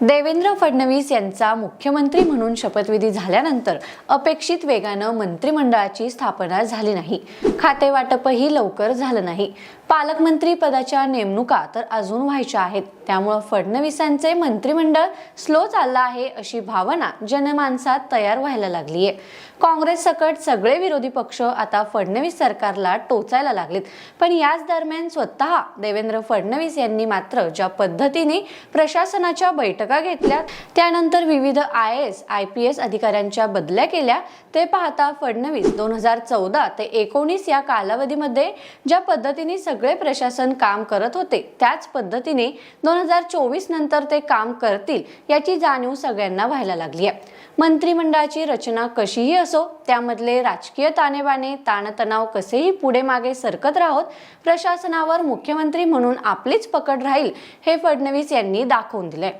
देवेंद्र फडणवीस यांचा मुख्यमंत्री म्हणून शपथविधी झाल्यानंतर अपेक्षित वेगानं मंत्रिमंडळाची स्थापना झाली नाही. खाते वाटपही लवकर झालं नाही. पालकमंत्री पदाच्या नेमणुका तर अजून व्हायच्या आहेत. त्यामुळं फडणवीसांचे मंत्रिमंडळ स्लो चाललं आहे अशी भावना जनमानसात तयार व्हायला लागलीय. काँग्रेस सकट सगळे विरोधी पक्ष आता फडणवीस सरकारला टोचायला लागलेत. पण याच दरम्यान स्वतः देवेंद्र फडणवीस यांनी मात्र ज्या पद्धतीने प्रशासनाच्या बैठक घेतल्या त्यानंतर विविध I S I P S अधिकाऱ्यांच्या बदल्या केल्या. ते पाहता फडणवीस दोन हजार चौदा ते एकोणीस या कालावधीमध्ये ज्या पद्धतीने सगळे प्रशासन काम करत होते त्याच पद्धतीने दोन हजार चोवीस नंतर ते काम करतील याची जाणीव सगळ्यांना व्हायला लागली आहे. मंत्रिमंडळाची रचना कशीही असो त्यामधले राजकीय ताणेबाणे ताणतणाव कसेही पुढे मागे सरकत राहोत प्रशासनावर मुख्यमंत्री म्हणून आपलीच पकड राहील हे फडणवीस यांनी दाखवून दिले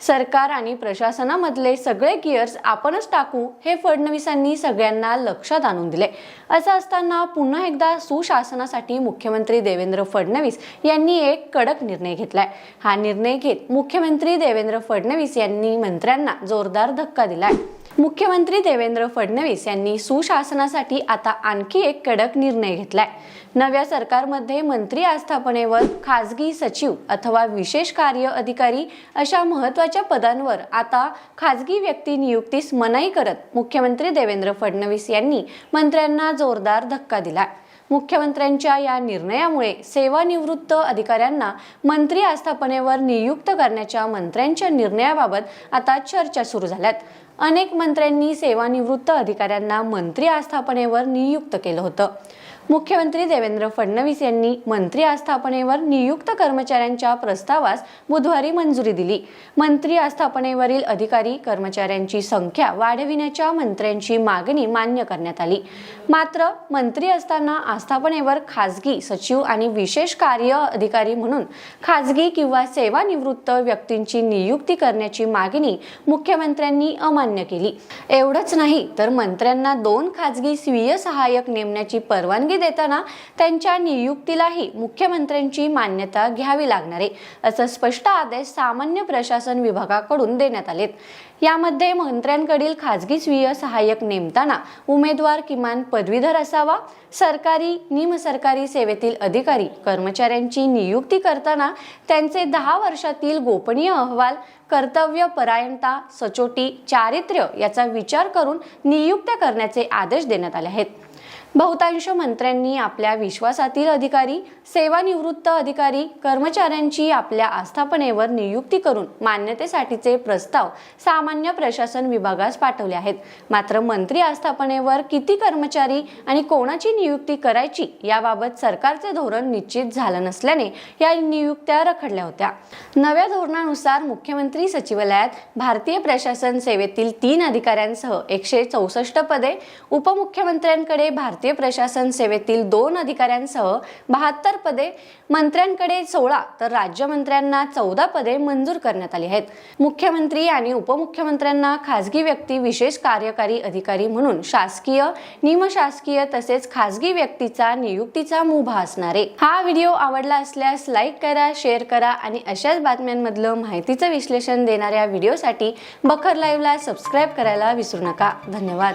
सरकार आणि प्रशासनामधले सगळे गिअर्स आपणच टाकू हे फडणवीसांनी सगळ्यांना लक्षात आणून दिले. असं असताना पुन्हा एकदा सुशासनासाठी मुख्यमंत्री देवेंद्र फडणवीस यांनी एक कडक निर्णय घेतलाय. हा निर्णय घेत मुख्यमंत्री देवेंद्र फडणवीस यांनी मंत्र्यांना जोरदार धक्का दिलाय. मुख्यमंत्री देवेंद्र फडणवीस यांनी सुशासनासाठी आता आणखी एक कडक निर्णय घेतलाय. नव्या सरकारमध्ये मंत्री आस्थापनेवर खासगी सचिव अथवा विशेष कार्य अधिकारी अशा महत्त्वाच्या पदांवर आता खासगी व्यक्ती नियुक्तीस मनाई करत मुख्यमंत्री देवेंद्र फडणवीस यांनी मंत्र्यांना जोरदार धक्का दिला मुख्यमंत्र्यांच्या या निर्णयामुळे सेवानिवृत्त अधिकाऱ्यांना मंत्री आस्थापनेवर नियुक्त करण्याच्या मंत्र्यांच्या निर्णयाबाबत आता चर्चा सुरू झाल्यात. अनेक मंत्र्यांनी सेवानिवृत्त अधिकाऱ्यांना मंत्री आस्थापनेवर नियुक्त केलं होतं. मुख्यमंत्री देवेंद्र फडणवीस यांनी मंत्री आस्थापनेवर नियुक्त कर्मचाऱ्यांच्या प्रस्तावास बुधवारी मंजुरी दिली. मंत्री आस्थापनेवरील अधिकारी कर्मचाऱ्यांची संख्या वाढविण्याच्या मंत्र्यांची मागणी मान्य करण्यात आली. मात्र मंत्री असताना आस्थापनेवर खासगी सचिव आणि विशेष कार्य अधिकारी म्हणून खासगी किंवा सेवानिवृत्त व्यक्तींची नियुक्ती करण्याची मागणी मुख्यमंत्र्यांनी अमान्य केली. एवढंच नाही तर मंत्र्यांना दोन खासगी स्वीय सहाय्यक नेमण्याची परवानगी देताना त्यांच्या नियुक्तीलाही मुख्यमंत्र्यांची मान्यता घ्यावी लागणार आहे असं स्पष्ट आदेश सामान्य प्रशासन विभागाकडून देण्यात आलेत. यामध्ये मंत्र्यांकडील खाजगी स्वीय सहाय्यक नेमताना उमेदवार किमान पदवीधर असावा सरकारी निमसरकारी सेवेतील अधिकारी कर्मचाऱ्यांची नियुक्ती करताना त्यांचे दहा वर्षातील गोपनीय अहवाल कर्तव्य परायणता सचोटी चारित्र्य याचा विचार करून नियुक्त्या करण्याचे आदेश देण्यात आले आहेत. बहुतांश मंत्र्यांनी आपल्या विश्वासातील अधिकारी सेवानिवृत्त अधिकारी कर्मचाऱ्यांची आपल्या आस्थापनेवर नियुक्ती करून मान्यतेसाठीचे प्रस्ताव सामान्य प्रशासन विभागास पाठवले आहेत. मात्र मंत्री आस्थापनेवर किती कर्मचारी आणि कोणाची नियुक्ती करायची याबाबत सरकारचे धोरण निश्चित झालं नसल्याने या नियुक्त्या रखडल्या होत्या. नव्या धोरणानुसार मुख्यमंत्री सचिवालयात भारतीय प्रशासन सेवेतील तीन अधिकाऱ्यांसह एकशे चौसष्ट पदे उपमुख्यमंत्र्यांकडे भारतीय प्रशासन सेवेतील दोन अधिकाऱ्यांसह बहात्तर पदे मंत्र्यांकडे सोळा तर राज्यमंत्र्यांना चौदा पदे मंजूर करण्यात आली आहेत. मुख्यमंत्री आणि उपमुख्यमंत्र्यांना खासगी व्यक्ती विशेष कार्यकारी अधिकारी म्हणून शासकीय निमशासकीय तसेच खासगी व्यक्तीचा नियुक्तीचा मुभा असणारे. हा व्हिडिओ आवडला असल्यास लाईक करा शेअर करा आणि अशाच बातम्यांमधलं माहितीचं विश्लेषण देणाऱ्या व्हिडिओसाठी बखर लाईव्हला सबस्क्राईब करायला विसरू नका. धन्यवाद.